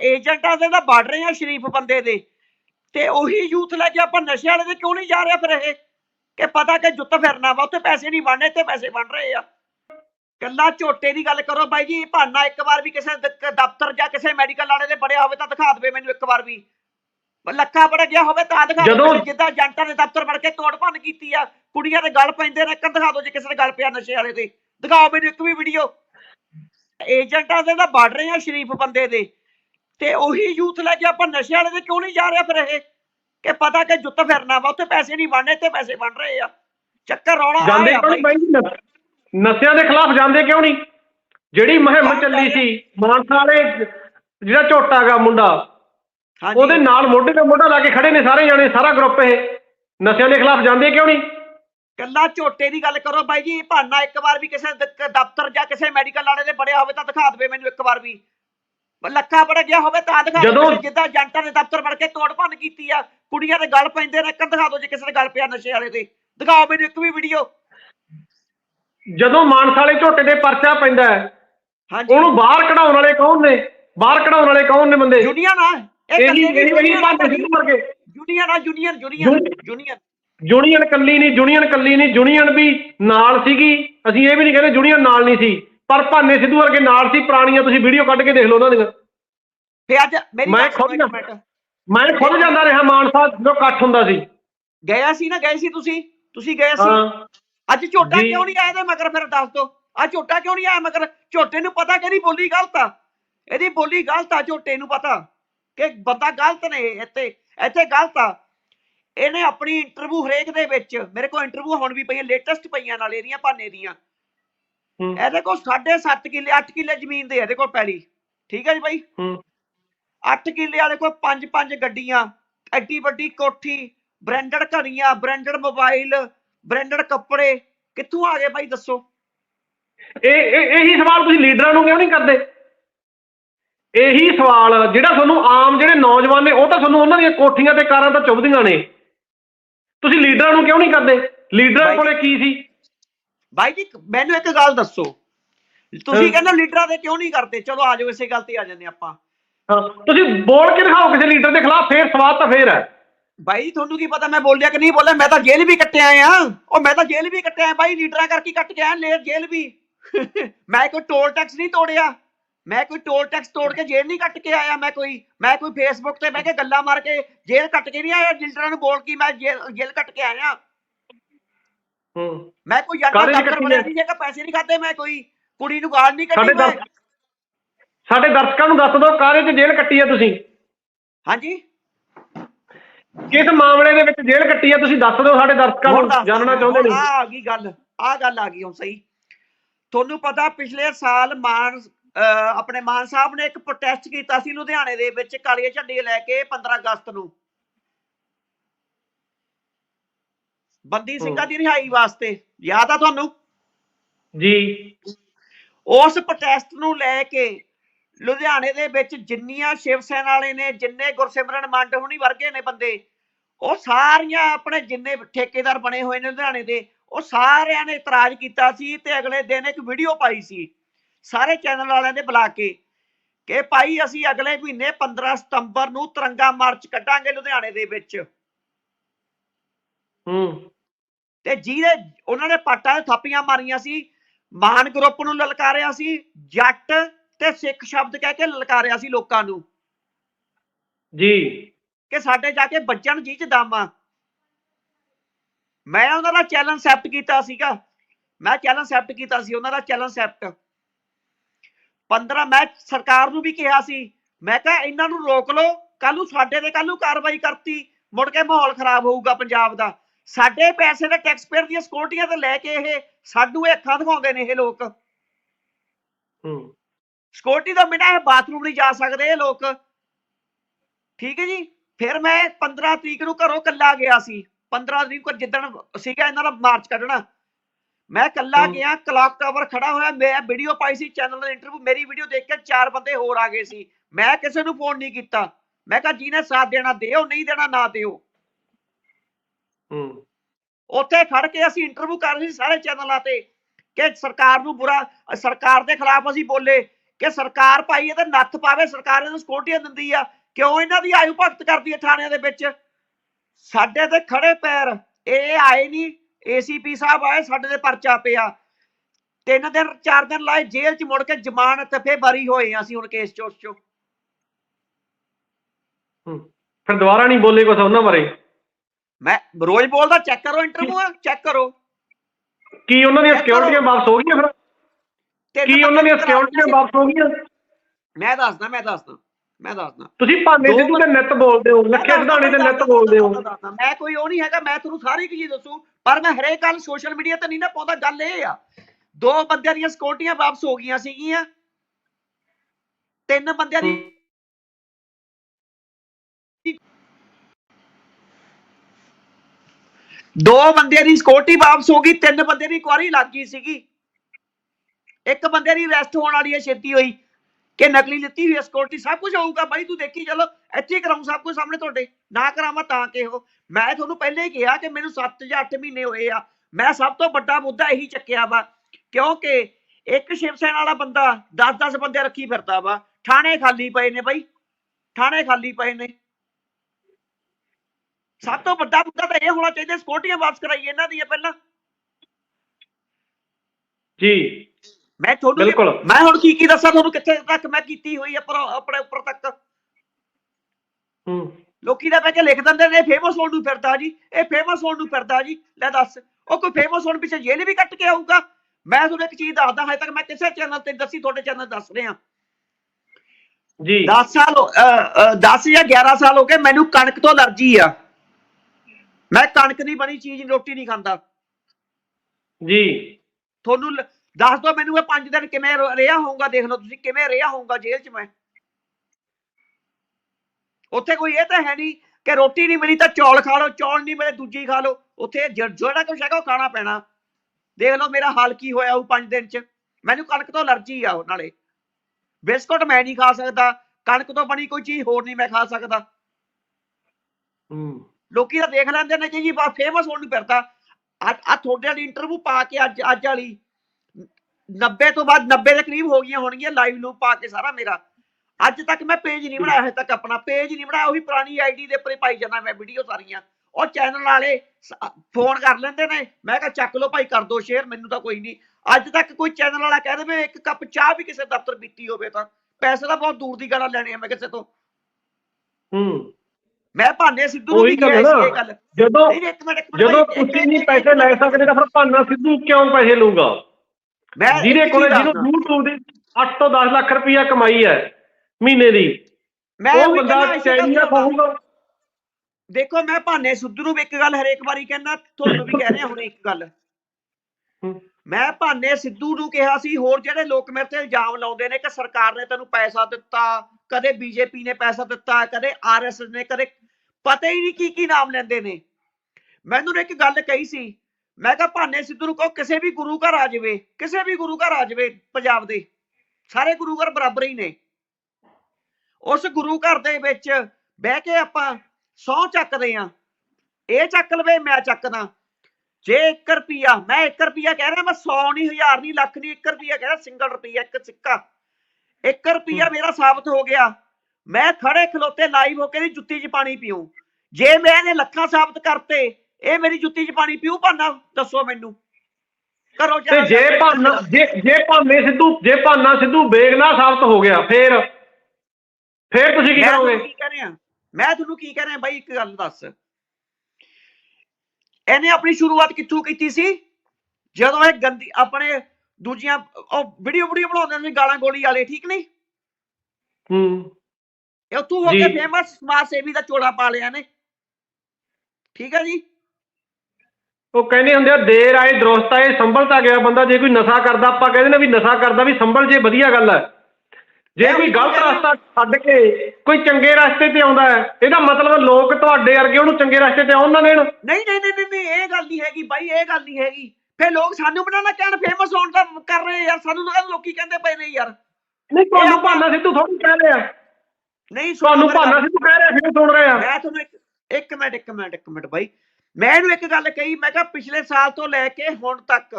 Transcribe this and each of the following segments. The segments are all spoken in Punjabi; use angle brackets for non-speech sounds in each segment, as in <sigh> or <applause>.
ਏਜੰਟਾਂ ਦੇ ਤਾਂ ਵੜ ਰਹੇ ਆ ਸ਼ਰੀਫ ਬੰਦੇ ਦੇ। ਤੇ ਉਹੀ ਯੂਥ ਲੈ ਕੇ ਆਪਾਂ ਨਸ਼ੇ ਵਾਲੇ ਦੇ ਕਿਉਂ ਨਹੀਂ ਜਾ ਰਿਹਾ ਫਿਰ ਇਹ? ਕਿ ਪਤਾ ਕਿ ਜੁੱਤ ਫਿਰਨਾ ਵਾ ਉੱਥੇ ਪੈਸੇ ਨਹੀਂ ਬਣਨੇ ਤੇ ਪੈਸੇ ਬਣ ਰਹੇ ਆ। ਕੱਲਾ ਝੋਟੇ ਦੀ ਗੱਲ ਕਰੋ ਬਾਈ ਜੀ ਭਾਨਾ ਇੱਕ ਵਾਰ ਵੀ ਕਿਸੇ ਦ- ਦਫ਼ਤਰ ਜਾਂ ਕਿਸੇ ਮੈਡੀਕਲ ਵਾਲੇ ਦੇ ਬੜਿਆ ਹੋਵੇ ਤਾਂ ਦਿਖਾ ਦੇਵੇ ਮੈਨੂੰ ਇੱਕ ਵਾਰ ਵੀ। ਲੱਖਾ ਪੜ ਗਿਆ ਹੋਵੇ ਤਾਂ ਦਿਖਾ ਦਿਓ ਜਦੋਂ- ਏਜੰਟਾਂ ਦੇ ਦਫ਼ਤਰ ਵੜ ਕੇ ਤੋੜ ਭੰਨ ਕੀਤੀ ਆ ਕੁੜੀਆਂ ਦੇ ਗਲ ਪੈਂਦੇ ਨੇ ਇੱਕ ਦਿਖਾ ਦਿਓ ਜੇ ਕਿਸੇ ਦੇ ਗਲ ਪਿਆ ਨਸ਼ੇ ਵਾਲੇ ਦੇ। ਦਿਖਾਓ ਮੈਨੂੰ ਇੱਕ ਵੀ ਵੀਡੀਓ ਏਜੰਟਾਂ ਦੇ ਤਾਂ ਵੜ ਰਹੇ ਆ ਸ਼ਰੀਫ ਬੰਦੇ ਦੇ। ਤੇ ਉਹੀ ਯੂਥ ਲੈ ਕੇ ਆਪਾਂ ਨਸ਼ੇ ਵਾਲੇ ਦੇ ਕਿਉਂ ਨਹੀਂ ਜਾ ਰਿਹਾ ਫਿਰ ਇਹ? ਕਿ ਪਤਾ ਕਿ ਜੁੱਤ ਫਿਰਨਾ ਵਾ ਉੱਥੇ ਪੈਸੇ ਨਹੀਂ ਬਣਨੇ ਤੇ ਪੈਸੇ ਬਣ ਰਹੇ ਆ। ਚੱਕਰ ਰੌਲਾ ਜਾਂਦੇ ਕਿਉਂ ਨਹੀਂ ਬਾਈ। ਨਸ਼ਿਆਂ ਦੇ ਖਿਲਾਫ ਜਾਂਦੇ ਕਿਉਂ ਨਹੀਂ? ਜਿਹੜੀ ਮੁਹਿੰਮ ਚੱਲੀ ਸੀ ਮਾਨਸਾ ਵਾਲੇ ਜਿਹੜਾ ਝੋਟਾ ਗਾ ਮੁੰਡਾ ਉਹਦੇ ਨਾਲ ਮੋਢੇ ਤੇ ਮੋਢਾ ਲਾ ਕੇ ਖੜੇ ਨੇ ਸਾਰੇ ਜਾਣੇ ਸਾਰਾ ਗਰੁੱਪ ਇਹ। ਨਸ਼ਿਆਂ ਦੇ ਖਿਲਾਫ ਜਾਂਦੇ ਕਿਉਂ ਨਹੀਂ? ਕੱਲਾ ਝੋਟੇ ਦੀ ਗੱਲ ਕਰੋ ਬਾਈ ਜੀ ਭਾਨਾ ਇੱਕ ਵਾਰ ਵੀ ਕਿਸੇ ਦਫ਼ਤਰ ਜਾਂ ਕਿਸੇ ਮੈਡੀਕਲ ਵਾਲੇ ਦੇ ਬੜਿਆ ਹੋਵੇ ਤਾਂ ਦਿਖਾ ਦੇਵੇ ਮੈਨੂੰ ਇੱਕ ਵਾਰ ਵੀ। ਲੱਖਾ ਪੜ ਗਿਆ ਹੋਵੇ ਤਾਂ ਦਿਖਾ ਜਦੋਂ- ਜਿੱਦਾਂ ਏਜੰਟਾਂ ਦੇ ਦਫ਼ਤਰ ਵੜ ਕੇ ਤੋੜ ਭੰਨ ਕੀਤੀ ਆ ਕੁੜੀਆਂ ਦੇ ਗਲ ਪੈਂਦੇ ਨੇ ਇੱਕ ਦਿਖਾ ਦਿਓ ਜੇ ਕਿਸੇ ਦੇ ਗਲ ਪਿਆ ਨਸ਼ੇ ਵਾਲੇ ਦੇ ਦਿਖਾਓ ਮੈਨੂੰ ਇੱਕ ਵੀ ਵੀਡੀਓ ਜਦੋਂ ਮਾਨਸਾ ਵਾਲੇ ਝੋਟੇ ਦੇ ਪਰਚਾ ਪੈਂਦਾ ਹੈ ਹਾਂਜੀ। ਉਹਨੂੰ ਬਾਹਰ ਕਢਾਉਣ ਵਾਲੇ ਕੌਣ ਨੇ? ਬਾਹਰ ਕਢਾਉਣ ਵਾਲੇ ਕੌਣ ਨੇ ਬੰਦੇ? ਯੂਨੀਅਨ ਆ। ਇਹ ਯੂਨੀਅਨ ਆ। ਯੂਨੀਅਨ ਯੂਨੀਅਨ ਯੂਨੀਅਨ ਯੂਨੀਅਨ ਕੱਲੀ ਨਹੀਂ ਯੂਨੀਅਨ ਕੱਲੀ ਨਹੀਂ ਯੂਨੀਅਨ ਵੀ ਨਾਲ ਸੀਗੀ। ਅਸੀਂ ਇਹ ਵੀ ਨਹੀਂ ਕਹਿੰਦੇ ਯੂਨੀਅਨ ਨਾਲ ਨਹੀਂ ਸੀ। ਪਰ ਭਾਨੇ ਸਿੱਧੂ ਵਰਗੇ ਨਾਲ ਸੀ ਪੁਰਾਣੀਆਂ ਤੁਸੀਂ ਵੀਡੀਓ ਕੱਢ ਕੇ ਦੇਖ ਲਓ ਉਹਨਾਂ ਦੀਆਂ। ਫੇ ਅੱਜ ਮੇਰੀ ਮੈਂ ਖੁਦ ਮੈਂ ਖੁਦ ਜਾਂਦਾ ਰਿਹਾ ਮਾਨਸਾ ਜਦੋਂ ਇਕੱਠ ਹੁੰਦਾ ਸੀ। ਗਿਆ ਸੀ ਨਾ ਗਏ ਸੀ ਤੁਸੀਂ? ਤੁਸੀਂ ਗਏ ਸੀ? ਅੱਜ ਝੋਟਾ। ਕਿਉਂ ਨਹੀਂ ਆਇਆ ਤੇ ਮਗਰ ਫਿਰ ਦੱਸ ਦੋ ਆ ਝੋਟਾ ਕਿਉਂ ਨਹੀਂ ਆਇਆ ਮਗਰ? ਝੋਟੇ ਨੂੰ ਪਤਾ ਕਿ ਇਹਦੀ ਬੋਲੀ ਗਲਤ ਆ? ਇਹਦੀ ਬੋਲੀ ਗਲਤ ਆ ਝੋਟੇ ਨੂੰ ਪਤਾ ਕਿ ਬੰਦਾ ਗਲਤ ਨੇ ਇੱਥੇ ਇੱਥੇ ਗਲਤ ਆ। ਇਹਨੇ ਆਪਣੀ ਇੰਟਰਵਿਊ ਹਰੇਕ ਦੇ ਵਿੱਚ ਮੇਰੇ ਕੋਲ ਇੰਟਰਵਿਊ ਹੁਣ ਵੀ ਪਈਆਂ ਲੇਟੈਸਟ ਪਈਆਂ ਨਾਲ ਇਹਦੀਆਂ ਭਾਨੇ ਦੀਆਂ। ਇਹਦੇ ਕੋਲ 7.5 ਕਿੱਲੇ 8 ਕਿੱਲੇ ਜ਼ਮੀਨ ਦੇ ਇਹਦੇ ਕੋਲ ਪੈਲੀ। ਠੀਕ ਹੈ ਜੀ ਬਾਈ? ਹੂੰ। 8 ਕਿੱਲੇ ਵਾਲੇ ਕੋਲ ਪੰਜ ਪੰਜ ਗੱਡੀਆਂ ਐਡੀ ਵੱਡੀ ਕੋਠੀ ਬ੍ਰਾਂਡਡ ਘੜੀਆਂ ਬ੍ਰਾਂਡਡ ਮੋਬਾਈਲ ਬ੍ਰਾਂਡਡ ਕੱਪੜੇ। ਕਿੱਥੋਂ ਆ ਗਏ ਬਾਈ ਦੱਸੋ? ਇਹ ਇਹ- ਸਵਾਲ ਤੁਸੀਂ ਲੀਡਰਾਂ ਨੂੰ ਕਿਉਂ ਨਹੀਂ ਕਰਦੇ? ਇਹੀ ਸਵਾਲ ਜਿਹੜਾ ਤੁਹਾਨੂੰ ਆਮ ਜਿਹੜੇ ਨੌਜਵਾਨ ਨੇ ਉਹ ਤਾਂ ਤੁਹਾਨੂੰ ਉਹਨਾਂ ਦੀਆਂ ਕੋਠੀਆਂ ਤੇ ਕਾਰਾਂ ਤਾਂ ਚੁੱਭਦੀਆਂ ਨੇ। ਤੁਸੀਂ ਲੀਡਰਾਂ ਨੂੰ ਕਿਉਂ ਨਹੀਂ ਕਰਦੇ? ਲੀਡਰਾਂ ਕੋਲੇ ਕੀ ਸੀ? ਬਾਈ ਜੀ ਮੈਨੂੰ ਇੱਕ ਗੱਲ ਦੱਸੋ। ਤੁਸੀਂ। ਕਹਿੰਦੇ ਲੀਡਰਾਂ ਦੇ ਕਿਉਂ ਨਹੀਂ ਕਰਦੇ? ਚਲੋ ਆ ਜਾਓ ਇਸੇ ਗੱਲ ਤੇ ਆ ਜਾਂਦੇ ਆਪਾਂ। ਤੁਸੀਂ ਬੋਲ ਕੇ ਦਿਖਾਓ ਕਿਸੇ ਲੀਡਰ ਦੇ ਖਿਲਾਫ ਫੇਰ ਸਵਾਲ ਤਾਂ ਫੇਰ ਹੈ। ਬਾਈ ਤੁਹਾਨੂੰ ਕੀ ਪਤਾ ਮੈਂ ਬੋਲਿਆ ਕਿ ਨਹੀਂ ਬੋਲਿਆ? ਮੈਂ ਤਾਂ ਜੇਲ੍ਹ ਵੀ ਕੱਟਿਆ ਆ। ਉਹ ਮੈਂ ਤਾਂ ਜੇਲ੍ਹ ਵੀ ਕੱਟਿਆ ਬਾਈ ਲੀਡਰਾਂ ਕਰਕੇ ਕੱਟ ਕੇ ਆਇਆ ਲੈ ਜੇਲ੍ਹ ਵੀ। <laughs> ਮੈਂ ਕੋਈ ਟੋਲ ਟੈਕਸ ਨਹੀਂ ਤੋੜਿਆ। ਮੈਂ ਕੋਈ ਟੋਲ ਟੈਕਸ ਤੋੜ ਕੇ ਜੇਲ੍ਹ ਨਹੀਂ ਕੱਟ ਕੇ ਆਇਆ ਮੈਂ ਕੋਈ। ਮੈਂ ਕੋਈ ਫੇਸਬੁੱਕ ਤੇ ਬਹਿ ਕੇ ਗੱਲਾਂ ਮਾਰ ਕੇ ਜੇਲ੍ਹ ਕੱਟ ਕੇ ਨਹੀਂ ਆਇਆ? ਲੀਡਰਾਂ ਨੂੰ ਬੋਲ ਕੇ ਮੈਂ ਜੇਲ੍ਹ ਕੱਟ ਕੇ ਆਇਆ। ਹੂੰ। ਮੈਂ ਕੋਈ ਯਾਰ ਕਾਹਦੇ ਚ ਦਫ਼ਤਰ ਕੱਟੀ ਬਣਿਆ ਹੈ? ਨਹੀਂ ਜੇਗਾ ਪੈਸੇ ਨਹੀਂ ਖਾਦੇ ਮੈਂ ਕੋਈ ਕੁੜੀ ਨੂੰ ਗਾਲ ਨਹੀਂ ਕੱਢੀ ਸਾਡੇ ਮੈਂ। ਦਰਸ਼ਕ ਸਾਡੇ ਦਰਸ਼ਕਾਂ ਨੂੰ ਦੱਸ ਦਿਓ ਕਾਹਦੇ 'ਚ ਜੇਲ੍ਹ ਕੱਟੀ ਆ ਤੁਸੀਂ? ਹਾਂਜੀ। ਕਿਸ ਮਾਮਲੇ ਦੇ ਵਿੱਚ ਜੇਲ੍ਹ ਕੱਟੀ ਆ ਤੁਸੀਂ ਦੱਸ ਦਿਓ ਸਾਡੇ ਦਰਸ਼ਕਾਂ ਹੁਣ ਨੂੰ ਦੱਸ ਜਾਣਨਾ ਚਾਹੁੰਦੇ ਨੇ। ਆਹ ਆ ਗਈ ਗੱਲ ਆ ਗੱਲ ਆ ਗਈ ਹੁਣ ਸਹੀ। ਤੁਹਾਨੂੰ ਪਤਾ ਪਿਛਲੇ ਸਾਲ ਮਾਨ ਅਹ ਆਪਣੇ ਮਾਨ ਸਾਹਿਬ ਨੇ ਇੱਕ ਪ੍ਰੋਟੈਸਟ ਕੀਤਾ ਸੀ ਲੁਧਿਆਣੇ ਦੇ ਵਿੱਚ ਕਾਲੀਆਂ ਝੰਡੀਆਂ ਲੈ ਕੇ 15 ਅਗਸਤ ਨੂੰ। ਬੰਦੀ ਸਿੰਘਾਂ ਦੀ ਰਿਹਾਈ ਵਾਸਤੇ। ਯਾਦ ਆ ਤੁਹਾਨੂੰ? ਜੀ। ਉਸ ਪ੍ਰੋਟੈਸਟ ਨੂੰ ਲੈ ਕੇ ਲੁਧਿਆਣੇ ਦੇ ਵਿੱਚ ਜਿੰਨੀਆਂ ਸ਼ਿਵ ਸੈਨਾ ਵਾਲੇ ਨੇ ਜਿੰਨੇ ਗੁਰਸਿਮਰਨ ਮੰਡ ਹੁਣੀ ਵਰਗੇ ਨੇ ਬੰਦੇ ਉਹ ਸਾਰੀਆਂ ਆਪਣੇ ਜਿੰਨੇ ਠੇਕੇਦਾਰ ਬਣੇ ਹੋਏ ਨੇ ਲੁਧਿਆਣੇ ਦੇ ਉਹ ਸਾਰਿਆਂ ਨੇ ਇਤਰਾਜ਼ ਕੀਤਾ ਸੀ ਤੇ ਅਗਲੇ ਦਿਨ ਇੱਕ ਵੀਡੀਓ ਪਾਈ ਸੀ ਸਾਰੇ ਚੈਨਲ ਵਾਲਿਆਂ ਨੇ ਬੁਲਾ ਕੇ ਕਿ ਭਾਈ ਅਸੀਂ ਅਗਲੇ ਮਹੀਨੇ 15 ਸਤੰਬਰ ਨੂੰ ਤਿਰੰਗਾ ਮਾਰਚ ਕੱਢਾਂਗੇ ਲੁਧਿਆਣੇ ਦੇ ਵਿੱਚ। ਹੂੰ। ਤੇ ਜਿਹਦੇ ਉਹਨਾਂ ਨੇ ਪਾਟਾਂ ਦੇ ਥਾਪੀਆਂ ਮਾਰੀਆਂ ਸੀ ਮਾਨ ਗਰੁੱਪ ਨੂੰ ਲਲਕਾਰਿਆ ਸੀ ਜੱਟ ਤੇ ਸਿੱਖ ਸ਼ਬਦ ਕਹਿ ਕੇ ਲਲਕਾਰਿਆ ਸੀ ਲੋਕਾਂ ਨੂੰ। ਜੀ। ਕਿ ਸਾਡੇ ਜਾ ਕੇ ਬੱਚਣ ਜੀ ਚ ਦਮ ਮੈਂ ਉਹਨਾਂ ਦਾ ਚੈਲੰਜ ਸੈਪਟ ਕੀਤਾ ਸੀਗਾ। ਮੈਂ ਚੈਲੰਜ ਸੈਪਟ ਕੀਤਾ ਸੀ ਉਹਨਾਂ ਦਾ ਚੈਲੰਜ ਸੈਪਟ 15 ਮੈਂ ਸਰਕਾਰ ਨੂੰ ਵੀ ਕਿਹਾ ਸੀ ਮੈਂ ਕਿਹਾ ਇਹਨਾਂ ਨੂੰ ਰੋਕ ਲਓ ਕੱਲ ਨੂੰ ਸਾਡੇ ਤੇ ਕੱਲ ਨੂੰ ਕਾਰਵਾਈ ਕਰਤੀ ਮੁੜ ਕੇ ਮਾਹੌਲ ਖਰਾਬ ਹੋਊਗਾ ਪੰਜਾਬ ਦਾ। ਸਾਡੇ ਪੈਸੇ ਦੇ ਟੈਕਸ ਪੇਅਰ ਦੀਆਂ ਸਿਕਿਉਰਟੀਆਂ ਤੇ ਲੈ ਕੇ ਇਹ ਸਾਡੂ ਇਹ ਅੱਖਾਂ ਦਿਖਾਉਂਦੇ ਨੇ ਇਹ ਲੋਕ। ਹੂੰ। ਸਿਕਿਉਰਿਟੀ ਤੋਂ ਬਿਨਾਂ ਇਹ ਬਾਥਰੂਮ ਨਹੀਂ ਜਾ ਸਕਦੇ ਇਹ ਲੋਕ। ਠੀਕ ਹੈ ਜੀ? ਫਿਰ ਮੈਂ 15 ਤਰੀਕ ਨੂੰ ਘਰੋਂ ਕੱਲਾ ਗਿਆ ਸੀ। 15 ਤਰੀਕ ਨੂੰ ਜਿੱਦਣ ਸੀਗਾ ਇਹਨਾਂ ਦਾ ਮਾਰਚ ਕੱਢਣਾ। ਮੈਂ ਕੱਲਾ। ਗਿਆ ਕਲੌਕ ਟਾਵਰ ਖੜਾ ਹੋਇਆ ਮੈਂ ਵੀਡੀਓ ਪਾਈ ਸੀ ਚੈਨਲ ਦੇ ਇੰਟਰਵਿਊ ਮੇਰੀ ਵੀਡੀਓ ਦੇਖ ਕੇ ਚਾਰ ਬੰਦੇ ਹੋਰ ਆ ਗਏ ਸੀ। ਮੈਂ ਕਿਸੇ ਨੂੰ ਫੋਨ ਨਹੀਂ ਕੀਤਾ। ਮੈਂ ਕਿਹਾ ਜਿਹਨੇ ਸਾਥ ਦੇਣਾ ਦਿਓ ਨਹੀਂ ਦੇਣਾ ਨਾ ਦਿਓ। ਹੂੰ। ਉੱਥੇ ਖੜ ਕੇ ਅਸੀਂ ਇੰਟਰਵਿਊ ਕਰ ਰਹੇ ਸੀ ਸਾਰੇ ਚੈਨਲਾਂ ਤੇ ਕਿ ਸਰਕਾਰ ਨੂੰ ਬੁਰਾ, ਸਰਕਾਰ ਦੇ ਖਿਲਾਫ ਅਸੀਂ ਬੋਲੇ, ਕਿ ਸਰਕਾਰ ਭਾਈ ਇਹਦੇ ਨੱਥ ਪਾਵੇ, ਸਰਕਾਰ ਇਹਨੂੰ ਸਕਿਉਰਟੀਆਂ ਦਿੰਦੀ ਆ, ਕਿਉਂ ਇਹਨਾਂ ਦੀ ਆਯੂ ਭਗਤ ਕਰਦੀ ਹੈ ਥਾਣਿਆਂ ਦੇ ਵਿੱਚ? ਸਾਡੇ ਤੇ ਖੜੇ ਪੈਰ, ਇਹ ਆਏ ਨਹੀਂ ਏਸੀਪੀ ਸਾਹਿਬ ਆਏ, ਸਾਡੇ ਤੇ ਪਰਚਾ ਪਿਆ। ਤਿੰਨ ਦਿਨ, ਚਾਰ ਦਿਨ ਲਾਏ, ਜੇਲ੍ਹ 'ਚ ਮੁੜ ਕੇ ਜ਼ਮਾਨਤ ਫੇ ਬਰੀ ਹੋਏ ਆ ਅਸੀਂ ਹੁਣ ਕੇਸ ਚੋਸ਼ ਉਸ ਚੋਂ। ਹੂੰ। ਫਿਰ ਦੁਬਾਰਾ ਨਹੀਂ ਬੋਲੇ ਕੁਛ ਉਹਨਾਂ ਬਾਰੇ? ਮੈਂ ਰੋਜ਼ ਬੋਲਦਾ ਚੈੱਕ ਕਰੋ ਇੰਟਰਵਿਊ ਚੈੱਕ ਕਰੋ। ਕੀ ਉਹਨਾਂ ਦੀਆਂ ਸਿਕਿਉਰਿਟੀਆਂ। ਵਾਪਸ ਹੋ ਗਈਆਂ ਫਿਰ? ਕੀ ਉਹਨਾਂ ਦੀਆਂ ਸਿਕਿਉਰਿਟੀਆਂ ਵਾਪਸ ਹੋ ਗਈਆਂ? ਮੈਂ ਦੱਸਦਾ ਮੈਂ ਦੱਸਦਾ ਮੈਂ ਦੱਸਦਾ। ਤੁਸੀਂ ਦੋ ਸਿੱਧੂ ਦੇ ਨਿੱਤ ਬੋਲਦੇ ਹੋ ਲੱਖੇ ਸਿਧਾਣੇ ਦੇ ਨਿੱਤ ਬੋਲਦੇ ਹੋ। ਮੈਂ ਕੋਈ ਉਹ ਨਹੀਂ ਹੈਗਾ ਮੈਂ ਤੁਹਾਨੂੰ ਸਾਰੀ ਚੀਜ਼ ਦੱਸੂ। ਪਰ ਮੈਂ ਹਰੇਕ ਗੱਲ ਸੋਸ਼ਲ ਮੀਡੀਆ ਤੇ ਨਹੀਂ ਨਾ ਪਾਉਂਦਾ ਗੱਲ ਇਹ ਆ। ਦੋ ਬੰਦਿਆਂ ਦੀਆਂ ਸਿਕਿਉਰਟੀਆਂ ਵਾਪਸ ਹੋ ਗਈਆਂ ਸੀਗੀਆਂ। ਤਿੰਨ ਬੰਦਿਆਂ ਦੀ ਦੋ ਬੰਦਿਆਂ ਦੀ ਸਿਕਿਉਰਟੀ ਵਾਪਸ ਹੋ ਗਈ, ਤਿੰਨ ਬੰਦੇ ਦੀ ਕੁਆਰੀ ਲੱਗ ਗਈ ਸੀਗੀ। ਇੱਕ ਬੰਦੇ ਦੀ ਅਰੈਸਟ ਹੋਣ ਵਾਲੀ ਹੈ, ਛੇਤੀ ਹੋਈ। ਕਿ ਨਕਲੀ ਲਿੱਤੀ ਹੋਈ ਸਿਕਿਉਰਟੀ ਸਭ ਕੁਝ ਹੋਊਗਾ ਬਾਈ, ਤੂੰ ਦੇਖੀ, ਚਲੋ, ਇੱਥੇ ਹੀ ਕਰਾਉਂ ਸਭ ਕੁਝ ਸਾਹਮਣੇ ਤੁਹਾਡੇ। ਨਾ ਕਰਾਵਾਂ ਤਾਂ ਕਿਹੋ ਮੈਂ ਤੁਹਾਨੂੰ ਪਹਿਲੇ ਹੀ ਕਿਹਾ ਕਿ ਮੈਨੂੰ 7 ਜਾਂ 8 ਮਹੀਨੇ ਹੋਏ ਆ। ਮੈਂ ਸਭ ਤੋਂ ਵੱਡਾ ਮੁੱਦਾ ਇਹੀ ਚੱਕਿਆ ਵਾ, ਕਿਉਂਕਿ ਇੱਕ ਸ਼ਿਵ ਸੈਨਾ ਵਾਲਾ ਬੰਦਾ 10-10 ਬੰਦੇ ਰੱਖੀ ਫਿਰਦਾ ਵਾ। ਥਾਣੇ ਖਾਲੀ ਪਏ ਨੇ ਬਾਈ। ਥਾਣੇ ਖਾਲੀ ਪਏ ਨੇ। ਸਭ ਤੋਂ ਵੱਡਾ ਮੁੱਦਾ ਤਾਂ ਇਹ ਹੋਣਾ ਚਾਹੀਦਾ ਸਿਕਿਉਰਟੀਆਂ ਵਾਪਸ ਕਰਾਈਏ ਇਹਨਾਂ ਦੀਆਂ ਪਹਿਲਾਂ। ਜੀ। ਮੈਂ ਤੁਹਾਨੂੰ ਬਿਲਕੁਲ। ਮੈਂ ਹੁਣ ਕੀ ਕੀ ਦੱਸਾਂ ਤੁਹਾਨੂੰ ਕਿੱਥੇ ਤੱਕ ਮੈਂ ਕੀਤੀ ਹੋਈ ਹੈ ਪਰ ਆਪਣੇ ਉੱਪਰ ਤੱਕ। ਹੂੰ। ਲੋਕੀ ਤਾਂ ਪਹਿਲੇ ਲਿਖ ਦਿੰਦੇ ਨੇ ਫੇਮਸ ਹੋਣ ਨੂੰ ਫਿਰਦਾ ਜੀ ਇਹ ਫੇਮਸ ਹੋਣ ਨੂੰ ਫਿਰਦਾ ਜੀ ਲੈ ਦੱਸ। ਉਹ ਕੋਈ ਫੇਮਸ ਹੋਣ ਪਿੱਛੇ ਜੇਲ੍ਹ ਵੀ ਕੱਟ ਕੇ ਆਊਗਾ? ਮੈਂ ਤੁਹਾਨੂੰ ਇੱਕ ਚੀਜ਼ ਦੱਸਦਾ ਹਜੇ ਤੱਕ ਮੈਂ ਕਿਸੇ ਚੈਨਲ ਤੇ ਦੱਸੀ ਤੁਹਾਡੇ ਚੈਨਲ ਦੱਸ ਰਿਹਾ। ਜੀ। 10 ਸਾਲ 10 ਜਾਂ 11 ਸਾਲ ਹੋ ਗਏ ਮੈਨੂੰ ਕਣਕ ਤੋਂ ਅਲਰਜੀ ਆ। ਮੈਂ ਕਣਕ ਦੀ ਬਣੀ ਚੀਜ਼ ਰੋਟੀ ਨਹੀਂ ਖਾਂਦਾ। ਜੀ। ਤੁਹਾਨੂੰ ਲ- ਦੱਸ ਦਿਓ ਮੈਨੂੰ ਇਹ 5 ਦਿਨ ਕਿਵੇਂ ਰ- ਰਿਹਾ ਹੋਊਗਾ ਦੇਖ ਲਓ ਤੁਸੀਂ ਕਿਵੇਂ ਰਿਹਾ ਹੋਊਗਾ ਜੇਲ੍ਹ 'ਚ ਮੈਂ। ਉੱਥੇ ਕੋਈ ਇਹ ਤਾਂ ਹੈ ਨਹੀਂ ਕਿ ਰੋਟੀ ਨਹੀਂ ਮਿਲੀ ਤਾਂ ਚੌਲ ਖਾ ਲਓ ਚੌਲ ਨਹੀਂ ਮਿਲੇ ਦੂਜੀ ਖਾ ਲਓ। ਉੱਥੇ ਜ- ਜਿਹੜਾ ਕੁਛ ਹੈਗਾ ਉਹ ਖਾਣਾ ਪੈਣਾ। ਦੇਖ ਲਓ ਮੇਰਾ ਹਾਲ ਕੀ ਹੋਇਆ ਉਹ 5 ਦਿਨ 'ਚ। ਮੈਨੂੰ ਕਣਕ ਤੋਂ ਅਲਰਜੀ ਆ ਉਹ ਨਾਲੇ। ਬਿਸਕੁਟ ਮੈਂ ਨਹੀਂ ਖਾ ਸਕਦਾ। ਕਣਕ ਤੋਂ ਬਣੀ ਕੋਈ ਚੀਜ਼ ਹੋਰ ਨਹੀਂ ਮੈਂ ਖਾ ਸਕਦਾ। ਹੂੰ। ਲੋਕੀ ਤਾਂ ਦੇਖ ਲੈਂਦੇ ਨੇ ਕਿ ਜੀ ਬਾ ਫੇਮਸ ਹੋਣ ਨੂੰ ਫਿਰਦਾ। ਆ ਤੁਹਾਡੇ ਵਾਲੀ ਇੰਟਰਵਿਊ ਪਾ ਕੇ ਅੱਜ ਅੱਜ ਵਾਲੀ 90 ਤੋਂ ਬਾਅਦ 90 ਦੇ ਕਰੀਬ ਹੋ ਗਈਆਂ ਹੋਣਗੀਆਂ ਲਾਈਵ ਨੂੰ ਪਾ ਕੇ ਸਾਰਾ ਮੇਰਾ। ਅੱਜ ਤੱਕ ਮੈਂ ਪੇਜ ਨਹੀਂ ਬਣਾਇਆ ਹਜੇ ਤੱਕ ਆਪਣਾ। ਪੇਜ ਨਹੀਂ ਬਣਾਇਆ, ਉਹੀ ਪੁਰਾਣੀ ਆਈਡੀ ਦੇ ਉੱਪਰ ਪਾਈ ਜਾਂਦਾ ਮੈਂ ਵੀਡੀਓ ਸਾਰੀਆਂ। ਉਹ ਚੈਨਲ ਵਾਲੇ ਫੋਨ ਕਰ ਲੈਂਦੇ ਨੇ। ਮੈਂ ਕਿਹਾ ਚੱਕ ਲਓ ਭਾਈ, ਕਰ ਦੋ ਸ਼ੇਅਰ ਮੈਨੂੰ ਤਾਂ ਕੋਈ ਨਹੀਂ। ਅੱਜ ਤੱਕ ਕੋਈ ਚੈਨਲ ਵਾਲਾ ਕਹਿ ਦੇਵੇ, ਇੱਕ ਕੱਪ ਚਾਹ ਵੀ ਕਿਸੇ ਦਫ਼ਤਰ ਪੀਤੀ ਹੋਵੇ ਤਾਂ। ਪੈਸੇ ਤਾਂ ਬਹੁਤ ਦੂਰ ਦੀ ਗੱਲ ਆ, ਲੈਣੇ ਆ ਮੈਂ ਕਿਸੇ ਤੋਂ। ਹੂੰ। ਮੈਂ ਭਾਨੇ ਸਿੱਧੂ ਨੂੰ ਵੀ ਕਿਹਾ ਸੀ। ਇਹ ਗੱਲ। ਜਦੋਂ ਜਦੋਂ ਤੁਸੀਂ ਨਹੀਂ ਪੈਸੇ ਲੈ ਸਕਦੇ ਤਾਂ ਫਿਰ ਭਾਨਾ ਸਿੱਧੂ ਕਿਉਂ ਪੈਸੇ ਲਊਗਾ? ਮੈਂ ਜਿਹਦੇ ਕੋਲੇ ਜਿਹਨੂੰ। YouTube ਦੀ 8 ਤੋਂ 10 ਲੱਖ ਰੁਪਈਆ ਕਮਾਈ ਹੈ ਮਹੀਨੇ ਦੀ। ਮੈਂ ਉਹ ਬੰਦਾ ਚੈਨੀਆਂ ਖਾਊਗਾ ਦੇਖੋ ਮੈਂ ਭਾਨੇ ਸਿੱਧੂ ਨੂੰ ਵੀ ਇੱਕ ਗੱਲ ਹਰੇਕ ਵਾਰੀ ਕਹਿੰਦਾ ਤੁਹਾਨੂੰ ਵੀ ਕਹਿ ਰਿਹਾ ਹੁਣ ਇੱਕ ਗੱਲ। ਮੈਂ ਭਾਨੇ ਸਿੱਧੂ ਨੂੰ ਕਿਹਾ ਸੀ ਹੋਰ ਜਿਹੜੇ ਲੋਕ ਮੇਰੇ ਤੇ ਇਲਜ਼ਾਮ ਲਾਉਂਦੇ ਨੇ ਕਿ ਸਰਕਾਰ ਨੇ ਤੈਨੂੰ ਪੈਸਾ ਦਿੱਤਾ ਕਦੇ ਬੀਜੇਪੀ ਨੇ ਪੈਸਾ ਦਿੱਤਾ ਕਦੇ ਆਰਐਸਐਸ ਨੇ ਕਦੇ ਪਤਾ ਹੀ ਨਹੀਂ ਕੀ ਕੀ ਨਾਮ ਲੈਂਦੇ ਨੇ। ਮੈਨੂੰ ਇੱਕ ਗੱਲ ਕਹੀ ਸੀ। ਮੈਂ ਕਿਹਾ ਭਾਨੇ ਸਿੱਧੂ ਨੂੰ ਕਹੋ ਕਿਸੇ ਵੀ ਗੁਰੂ ਘਰ ਆ ਜਾਵੇ ਕਿਸੇ ਵੀ ਗੁਰੂ ਘਰ ਆ ਜਾਵੇ ਪੰਜਾਬ ਦੇ ਸਾਰੇ ਗੁਰੂ ਘਰ ਬਰਾਬਰ ਹੀ ਨੇ। ਉਸ ਗੁਰੂ ਘਰ ਦੇ ਵਿੱਚ ਬਹਿ ਕੇ ਆਪਾਂ ਸੌ ਚੱਕਦੇ ਆ ਇਹ ਚੱਕ ਲਵੇ ਮੈਂ ਚੱਕਦਾ। ਜੇ 1 ਰੁਪਿਆ ਮੈਂ 1 ਰੁਪਿਆ ਕਹਿ ਰਿਹਾ ਮੈਂ 100 ਨਹੀਂ 1000 ਨਹੀਂ ਲੱਖ ਨਹੀਂ 1 ਰੁਪਿਆ ਕਹਿ ਰਿਹਾ ਸਿੰਗਲ ਰੁਪਿਆ ਇੱਕ ਸਿੱਕਾ। 1 ਰੁਪਿਆ ਮੇਰਾ ਸਾਬਤ ਹੋ ਗਿਆ। ਮੈਂ ਖੜੇ ਖਲੋਤੇ ਲਾਈਵ ਹੋ ਕੇ ਦੀ ਜੁੱਤੀ 'ਚ ਪਾਣੀ ਪੀਉ ਜੇ ਮੈਂ ਇਹਨੇ ਲੱਖਾਂ ਸਾਬਤ ਕਰਤੇ ਇਹ ਮੇਰੀ ਜੁੱਤੀ 'ਚ ਪਾਣੀ ਪੀਉ ਭਾਨਾ? ਦੱਸੋ ਮੈਨੂੰ। ਕਰੋ ਤੇ ਜੇ ਭਾਨਾ ਜੇ ਜੇ ਭਾਨੇ ਸਿੱਧੂ ਜੇ ਭਾਨਾ ਸਿੱਧੂ ਬੇਗਨਾ ਸਾਬਤ ਹੋ ਗਿਆ ਫੇਰ ਫੇਰ ਤੁਸੀਂ ਕੀ ਕਰੋਗੇ? ਕੀ ਕਹਿ ਰਿਹਾ? ਮੈਂ ਤੁਹਾਨੂੰ ਕੀ ਕਹਿ ਰਿਹਾ ਬਾਈ ਇੱਕ ਗੱਲ ਦੱਸ। ਇਹਨੇ ਆਪਣੀ ਸ਼ੁਰੂਆਤ ਕਿੱਥੋਂ ਕੀਤੀ ਸੀ? ਜਦੋਂ ਇਹ ਗੰਦੀ ਆਪਣੇ ਦੂਜੀਆਂ ਉਹ ਵੀਡੀਓ ਵੀਡੀਓ ਬਣਾਉਂਦੇ ਨੇ ਗਾਲਾਂ ਗੋਲੀ ਵਾਲੇ ਠੀਕ ਨਹੀਂ? ਹੂੰ। ਇਹ ਉੱਥੋਂ ਹੋ ਕੇ ਜੀ। ਫੇਮਸ ਸਮਾਜ ਸੇਵੀ ਦਾ ਚੋੜਾ ਪਾ ਲਿਆ ਨੇ। ਠੀਕ ਹੈ ਜੀ? ਉਹ ਕਹਿੰਦੇ ਹੁੰਦੇ ਆ ਦੇਰ ਆਏ ਦਰੁਸਤ ਆਏ ਸੰਭਲ ਤਾਂ ਗਿਆ ਬੰਦਾ ਜੇ ਕੋਈ ਨਸ਼ਾ ਕਰਦਾ ਆਪਾਂ ਕਹਿੰਦੇ ਨੇ ਵੀ ਨਸ਼ਾ ਕਰਦਾ ਵੀ ਸੰਭਲ ਜੇ ਵਧੀਆ ਗੱਲ ਹੈ ਜੇ ਕੋਈ ਗਲਤ ਰਸਤਾ ਛੱਡ ਕੇ ਕੋਈ ਚੰਗੇ ਰਸਤੇ ਤੇ ਆਉਂਦਾ ਹੈ ਇਹਦਾ ਮਤਲਬ ਲੋਕ ਤੁਹਾਡੇ ਵਰਗੇ ਉਹਨੂੰ ਚੰਗੇ ਰਸਤੇ ਤੇ ਆਉਣ ਨਾ ਦੇਣ। ਨਹੀਂ ਨਹੀਂ ਨਹੀਂ ਨਹੀਂ, ਨਹੀਂ ਇਹ ਗੱਲ ਨਹੀਂ ਹੈਗੀ ਬਾਈ ਇਹ ਗੱਲ ਨਹੀਂ ਹੈਗੀ। ਫੇ ਲੋਕ ਸਾਨੂੰ ਬਣਾਣਾ ਕਹਿਣ ਫੇਮਸ ਹੋਣ ਦਾ ਕਰ ਰਹੇ ਯਾਰ ਸਾਨੂੰ ਤਾਂ ਲੋਕੀ ਕਹਿੰਦੇ ਪਏ ਨੇ ਯਾਰ। ਨਹੀਂ ਤੁਹਾਨੂੰ ਭਾਨਾ ਸਿੱਧੂ ਥੋੜੀ ਕਹਿ ਰਿਹਾ ਨਹੀਂ ਤੁਹਾਨੂੰ। ਭਾਨਾ ਸਿੱਧੂ ਕਹਿ ਰਿਹਾ ਫਿਰ ਸੁਣ ਰਹੇ। ਆ ਮੈਂ ਤੁਹਾਨੂੰ ਇੱਕ ਇੱਕ ਮਿੰਟ ਇੱਕ ਮਿੰਟ ਇੱਕ ਮਿੰਟ ਬਾਈ। ਮੈਂ ਇਹਨੂੰ ਇੱਕ ਗੱਲ ਕਹੀ ਮੈਂ ਕਿਹਾ ਪਿਛਲੇ ਸਾਲ ਤੋਂ ਲੈ ਕੇ ਹੁਣ ਤੱਕ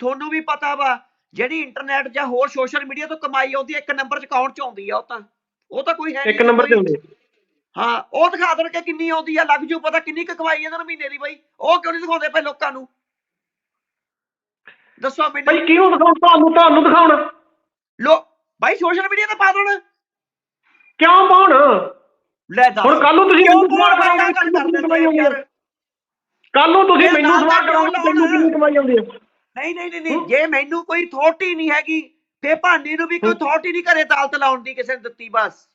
ਤੁਹਾਨੂੰ ਵੀ ਪਤਾ ਵਾ ਜਿਹੜੀ ਇੰਟਰਨੈਟ ਜਾਂ ਹੋਰ ਸੋਸ਼ਲ ਮੀਡੀਆ ਤੋਂ ਕਮਾਈ ਆਉਂਦੀ ਹੈ ਇੱਕ ਨੰਬਰ 'ਚ ਅਕਾਊਂਟ 'ਚ ਆਉਂਦੀ ਆ ਉਹ ਤਾਂ? ਉਹ ਤਾਂ ਕੋਈ ਹੈ ਇੱਕ ਨਹੀਂ ਨੰਬਰ ਤੇ ਹੁੰਦੇ ਹਾਂ ਉਹ ਦਿਖਾ ਦੇਣਗੇ ਕਿੰਨੀ ਆਉਂਦੀ ਆ ਲੱਗ ਜੂ ਪਤਾ ਕਿੰਨੀ ਕੁ ਕਮਾਈ ਇਹਨਾਂ ਨੂੰ ਮਹੀਨੇ ਦੀ ਬਾਈ। ਉਹ ਕਿਉਂ ਨਹੀਂ ਦਿਖਾਉਂਦੇ ਪਏ ਲੋਕਾਂ ਨੂੰ? ਦੱਸੋ ਭਾਈ ਮੈਨੂੰ ਕਿਹਨੂੰ ਦਿਖਾਉਣ? ਤੁਹਾਨੂੰ ਤੁਹਾਨੂੰ ਦਿਖਾਉਣ। ਲੋ ਬਾਈ ਸੋਸ਼ਲ ਮੀਡੀਆ ਤੇ ਪਾ ਦੇਣ ਕਿਉਂ ਪਾਉਣ ਲੈ ਦੱਸ। ਹੁਣ ਕੱਲ ਨੂੰ ਤੁਸੀਂ ਮੈਨੂੰ ਸਵਾਲ ਕਿੰਨੀ ਕਮਾਈ ਆਉਂਦੀ? ਹੈ ਕੱਲ ਨੂੰ ਤੁਸੀਂ ਮੈਨੂੰ ਸਵਾਲ ਕਿਉਂ ਤੈਨੂੰ ਕਿੰਨੀ ਕਮਾਈ ਆਉਂਦੀ ਹੈ? ਨਹੀਂ ਨਹੀਂ ਨਹੀਂ ਜੇ ਮੈਨੂੰ ਕੋਈ ਅਥਾਰਟੀ ਨਹੀਂ ਹੈਗੀ ਫੇ ਭਾਨੀ ਨੂੰ ਵੀ ਕੋਈ ਅਥਾਰਟੀ ਨਹੀਂ ਘਰੇ ਅਦਾਲਤ ਲਾਉਣ ਦੀ ਕਿਸੇ ਨੇ ਦਿੱਤੀ ਬਸ।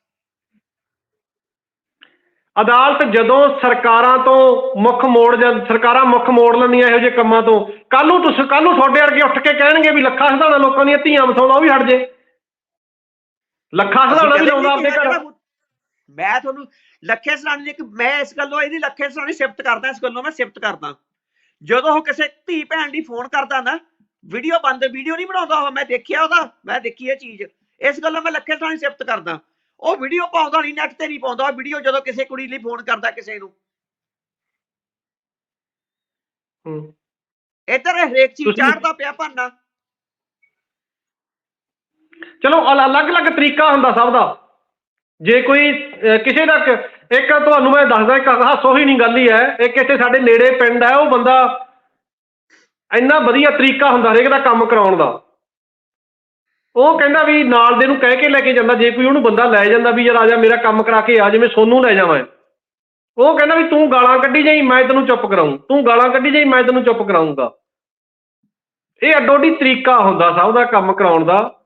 ਅਦਾਲਤ ਜਦੋਂ ਸਰਕਾਰਾਂ ਤੋਂ ਮੁੱਖ ਮੋੜ ਜਾਂ ਸਰਕਾਰਾਂ ਮੁੱਖ ਮੋੜ ਲੈਂਦੀਆਂ ਇਹੋ ਜਿਹੇ ਕੰਮਾਂ ਤੋਂ ਕੱਲ ਨੂੰ ਤੁਸੀਂ ਕੱਲ ਨੂੰ ਤੁਹਾਡੇ ਵਰਗੇ ਉੱਠ ਕੇ ਕਹਿਣਗੇ ਵੀ ਲੱਖਾਂ ਹਜ਼ਾਰਾਂ ਲੋਕਾਂ ਦੀਆਂ ਧੀਆਂ ਵਸਾਉਣਾ ਉਹ ਵੀ ਹਟ ਜੇ। ਲੱਖਾਂ ਹਜ਼ਾਰਾਂ ਵੀ ਲਾਉਂਦਾ ਆਪਣੇ ਘਰ। ਮੈਂ ਤੁਹਾਨੂੰ ਲੱਖੇ ਸਰਾਣੀ ਦੀ ਇੱਕ ਮੈਂ ਇਸ ਗੱਲੋਂ ਇਹਦੀ ਲੱਖੇ ਸਰਾਣੀ ਸਿਫਤ ਕਰਦਾ ਇਸ ਗੱਲੋਂ ਮੈਂ ਸਿਫਤ ਕਰਦਾ। ਜਦੋਂ ਉਹ ਕਿਸੇ ਧੀ ਭੈਣ ਦੀ ਫੋਨ ਕਰਦਾ ਨਾ ਵੀਡੀਓ ਬੰਦ ਵੀਡੀਓ ਨਹੀਂ ਬਣਾਉਂਦਾ ਉਹ। ਮੈਂ ਦੇਖਿਆ ਉਹਦਾ ਮੈਂ ਦੇਖੀ ਇਹ ਚੀਜ਼। ਇਸ ਗੱਲੋਂ ਮੈਂ ਲੱਖੇ ਸਰਾਣੀ ਸਿਫਤ ਕਰਦਾ। ਉਹ ਵੀਡੀਓ ਪਾਉਂਦਾ ਨਹੀਂ ਨੈਟ ਤੇ ਨਹੀਂ ਪਾਉਂਦਾ। ਉਹ ਵੀਡੀਓ ਜਦੋਂ ਕਿਸੇ ਕੁੜੀ ਲਈ ਫੋਨ ਕਰਦਾ ਕਿਸੇ ਨੂੰ। ਹੂੰ। ਇੱਧਰ ਹਰੇਕ ਚੀਜ਼ ਚਾੜਦਾ ਪਿਆ ਭਾਨਾ। ਚਲੋ, ਅਲ- ਅਲੱਗ-ਅਲੱਗ ਤਰੀਕਾ ਹੁੰਦਾ ਸਭ ਦਾ। ਜੇ ਕੋਈ ਕਿਸੇ ਦਾ ਇੱਕ ਤੁਹਾਨੂੰ ਮੈਂ ਦੱਸਦਾ, ਇੱਕ ਹਾਸੋ ਹੀ ਨਹੀਂ ਗੱਲ ਹੀ ਹੈ, ਇੱਕ ਇੱਥੇ ਸਾਡੇ ਨੇੜੇ ਪਿੰਡ ਹੈ, ਉਹ ਬੰਦਾ ਇੰਨਾ ਵਧੀਆ ਤਰੀਕਾ ਹੁੰਦਾ ਹਰੇਕ ਦਾ ਕੰਮ ਕਰਾਉਣ ਦਾ। ਉਹ ਕਹਿੰਦਾ ਵੀ ਨਾਲ ਦੇ ਨੂੰ ਕਹਿ ਕੇ ਲੈ ਕੇ ਜਾਂਦਾ, ਜੇ ਕੋਈ ਉਹਨੂੰ ਬੰਦਾ ਲੈ ਜਾਂਦਾ ਵੀ ਯਾਰ ਆ ਜਾ, ਮੇਰਾ ਕੰਮ ਕਰਾ ਕੇ ਆ ਜਿਵੇਂ ਸੋਨੂੰ ਲੈ ਜਾਵਾਂ। ਉਹ ਕਹਿੰਦਾ ਵੀ ਤੂੰ ਗਾਲਾਂ ਕੱਢੀ ਜਾਈ, ਮੈਂ ਤੈਨੂੰ ਚੁੱਪ ਕਰਾਉਂ ਤੂੰ ਗਾਲਾਂ ਕੱਢੀ ਜਾਈ, ਮੈਂ ਤੈਨੂੰ ਚੁੱਪ ਕਰਾਉਂਗਾ ਇਹ ਅੱਡੋ ਤਰੀਕਾ ਹੁੰਦਾ ਸਭ ਦਾ ਕੰਮ ਕਰਾਉਣ ਦਾ।